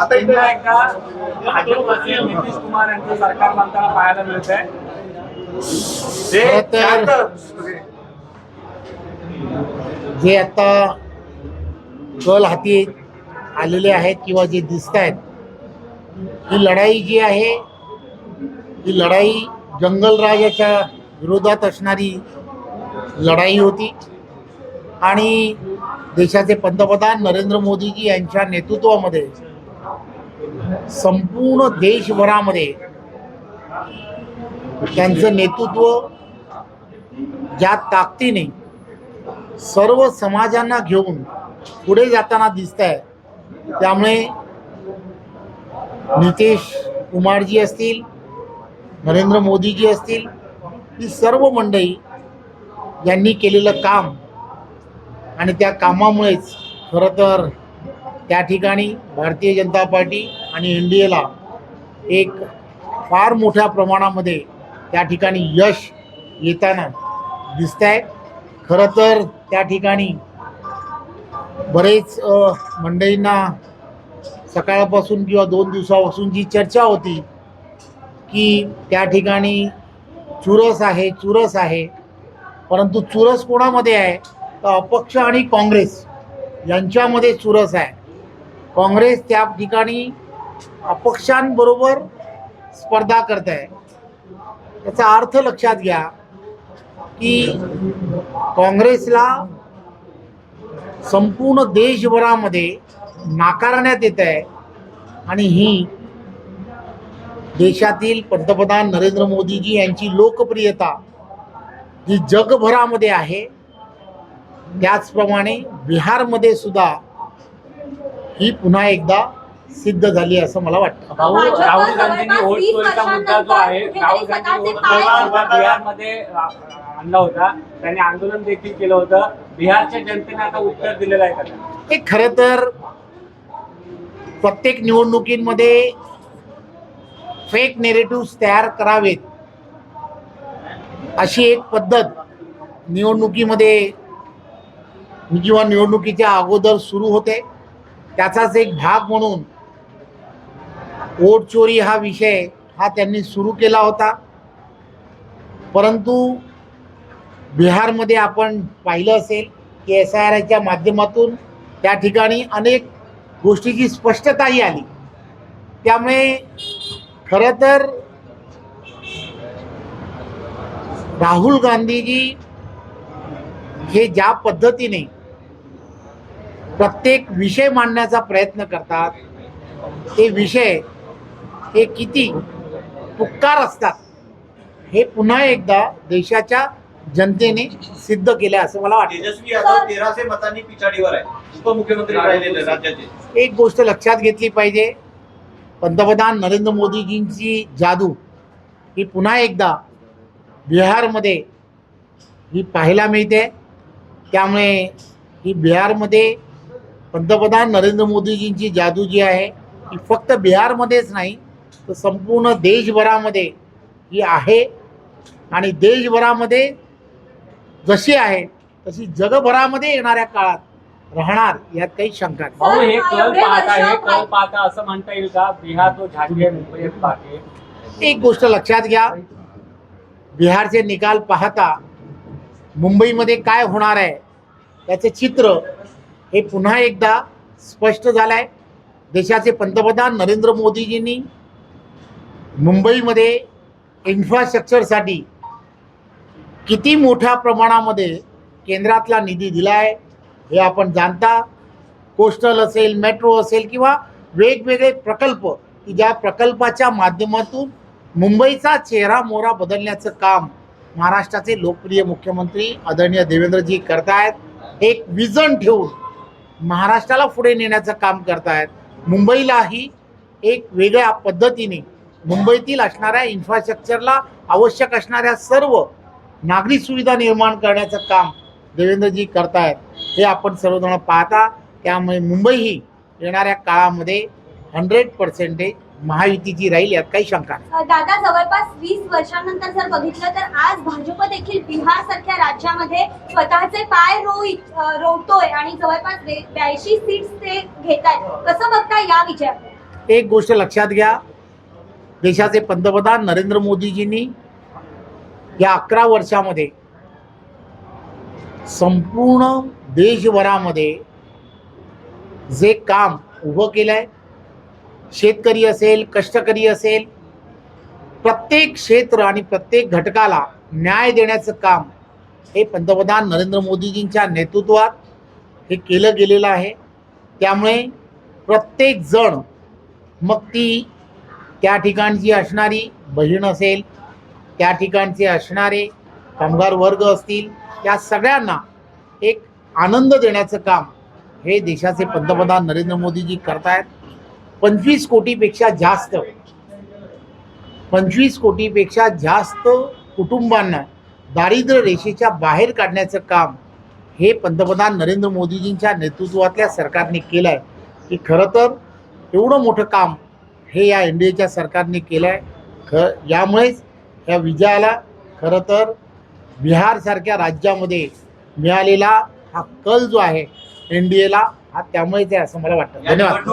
आता इथे- एकदा नितीश कुमार यांचं सरकार पाहायला मिळत आहे जे आता कल हाती आलेले आहेत किंवा जे दिसत आहेत ही लढाई जी आहे ही लढाई जंगलराजाच्या विरोधात असणारी लढाई होती. आणि देशाचे पंतप्रधान नरेंद्र मोदीजी यांच्या नेतृत्वामध्ये संपूर्ण देशभरामध्ये त्यांचं नेतृत्व ज्या ताकदीने सर्व समाजांना घेऊन पुढे जाताना दिसत आहे त्यामुळे नितेश कुमारजी असतील नरेंद्र मोदीजी असतील ही सर्व मंडळी यांनी केलेलं काम आणि त्या कामामुळेच खरं तर त्या ठिकाणी भारतीय जनता पार्टी आणि एन डी एला एक फार मोठ्या प्रमाणामध्ये त्या ठिकाणी यश येताना दिसत आहे खरं तर त्या ठिकाणी बरेच मंडळींना सकाळपासून किंवा दोन दिवसापासून जी चर्चा होती की त्या ठिकाणी चुरस आहे चुरस आहे. परंतु चुरस कोणामध्ये आहे? अपक्ष आणि काँग्रेस यांच्यामध्ये चुरस आहे. काँग्रेस त्या ठिकाणी अपक्षांबरोबर स्पर्धा करत आहे. याचा अर्थ लक्षात घ्या की काँग्रेसला संपूर्ण देशभरामध्ये नाकारण्यात येत आहे आणि ही देशातील पंतप्रधान नरेंद्र मोदीजी यांची लोकप्रियता ही जगभरामध्ये आहे. त्याचप्रमाणे बिहारमध्ये सुद्धा ही पुन्हा एकदा सिद्ध झाली असं मला वाटतं. भाजप राहुल गांधींनी वोट चोरीचा मुद्दा जो आहे? राहुल गांधी वोट चोरीचा बिहारमध्ये आणला होता. त्यांनी आंदोलन देखील केलं होतं. बिहारच्या जनतेने आता उत्तर दिलेलं आहे हे खरं तर प्रत्येक निवडणुकीमध्ये फेक नेरेटिव्ह तयार करावेत अशी एक पद्धत निवडणुकीमध्ये किंवा निवडणुकीच्या अगोदर सुरू होते. त्याचाच एक भाग म्हणून वोट चोरी हा विषय हा त्यांनी सुरू केला होता. परंतु बिहारमध्ये आपण पाहिलं असेल की एस आय आरच्या माध्यमातून त्या ठिकाणी अनेक गोष्टीची स्पष्टताही आली. त्यामुळे खरं तर राहुल गांधीजी हे ज्या पद्धतीने प्रत्येक विषय मांडण्याचा प्रयत्न करतात ते विषय हे किती तुक्कार असतात हे पुन्हा एकदा देशाच्या जनतेने सिद्ध केलं असं मला वाटतं. तेजस्वी यादव तेराशे मतांनी पिछाडीवर आहे उपमुख्यमंत्री राहिलेले राज्याचे. एक गोष्ट लक्षात घेतली पाहिजे पंतप्रधान नरेंद्र मोदीजींची जादू ही पुन्हा एकदा बिहारमध्ये ही पाहायला मिळते. त्यामुळे ही बिहारमध्ये पंतप्रधान नरेंद्र मोदीजींची जादू जी आहे ही फक्त बिहारमध्येच नाही तर संपूर्ण देशभरामध्ये ही आहे. आणि देशभरामध्ये जशी आहे तशी जगभरामध्ये येणाऱ्या काळात राहणार यात काही शंका नाही. भाऊ हे कल एवढे पाहता हे वर्ष कल पाहता असं म्हणता येईल का? बिहार तो झांगे मुंबई बाकी एक गोष्ट लक्षात घ्या. बिहारचे निकाल पाहता मुंबईमध्ये काय होणार आहे त्याचे चित्र हे पुन्हा एकदा स्पष्ट झालं आहे देशाचे पंतप्रधान नरेंद्र मोदीजींनी मुंबईमध्ये इन्फ्रास्ट्रक्चरसाठी किती मोठ्या प्रमाणामध्ये केंद्रातला निधी दिला आहे हे आपण जाणता. कोस्टल असेल मेट्रो असेल किंवा वेगवेगळे प्रकल्प की ज्या प्रकल्पाच्या माध्यमातून मुंबईचा चेहरा मोहरा बदलण्याचं काम महाराष्ट्राचे लोकप्रिय मुख्यमंत्री आदरणीय देवेंद्रजी करतायत. एक विजन ठेवून महाराष्ट्राला पुढे नेण्याचं काम करतायत. मुंबईलाही एक वेगळ्या पद्धतीने मुंबईतील असणाऱ्या इन्फ्रास्ट्रक्चरला आवश्यक असणाऱ्या सर्व नागरी सुविधा निर्माण करण्याचं काम देवेंद्रजी करतायत. हे आपण सर्वजण पाहता. त्यामुळे मुंबई ही येणाऱ्या काळामध्ये हंड्रेड पर्सेंटेज महायुतीची राहील यात काही शंका नाही. दादा जवळपास वीस वर्षांनंतर जर बघितलं तर आज भाजप देखील बिहार सारख्या राज्यामध्ये स्वतःचे पाय रोई अ, रोवतोय आणि जवळपास ब्याऐंशी सीट्स ते घेत आहेत कसं बघता या विजयाकडे? एक गोष्ट लक्षात घ्या. देशाचे पंतप्रधान नरेंद्र मोदीजींनी या अकरा वर्षामध्ये संपूर्ण देशभरामध्ये जे काम उभं केलं आहे शेतकरी असेल कष्टकरी असेल प्रत्येक क्षेत्र आणि प्रत्येक घटकाला न्याय देण्याचं काम हे पंतप्रधान नरेंद्र मोदीजींच्या नेतृत्वात हे केलं गेलेलं आहे. त्यामुळे प्रत्येक जण मग ती त्या ठिकाणची असणारी बहीण असेल त्या ठिकाणचे असणारे कामगार वर्ग असतील त्या सगळ्यांना एक आनंद देण्याचं काम हे देशाचे पंतप्रधान नरेंद्र मोदीजी करतायत. पंचवीस कोटीपेक्षा जास्त. पंचवीस कोटीपेक्षा जास्त कुटुंबांना दारिद्र्य रेषेच्या बाहेर काढण्याचं काम हे पंतप्रधान नरेंद्र मोदीजींच्या नेतृत्वातल्या सरकारने केलं आहे की खरं तर एवढं मोठं काम हे या एन डी एच्या सरकारने केलं आहे ख यामुळेच या विजयाला खरं तर बिहारसारख्या राज्यामध्ये मिळालेला हा कल जो आहे एन डी एला हा त्यामुळेच आहे असं मला वाटतं. धन्यवाद.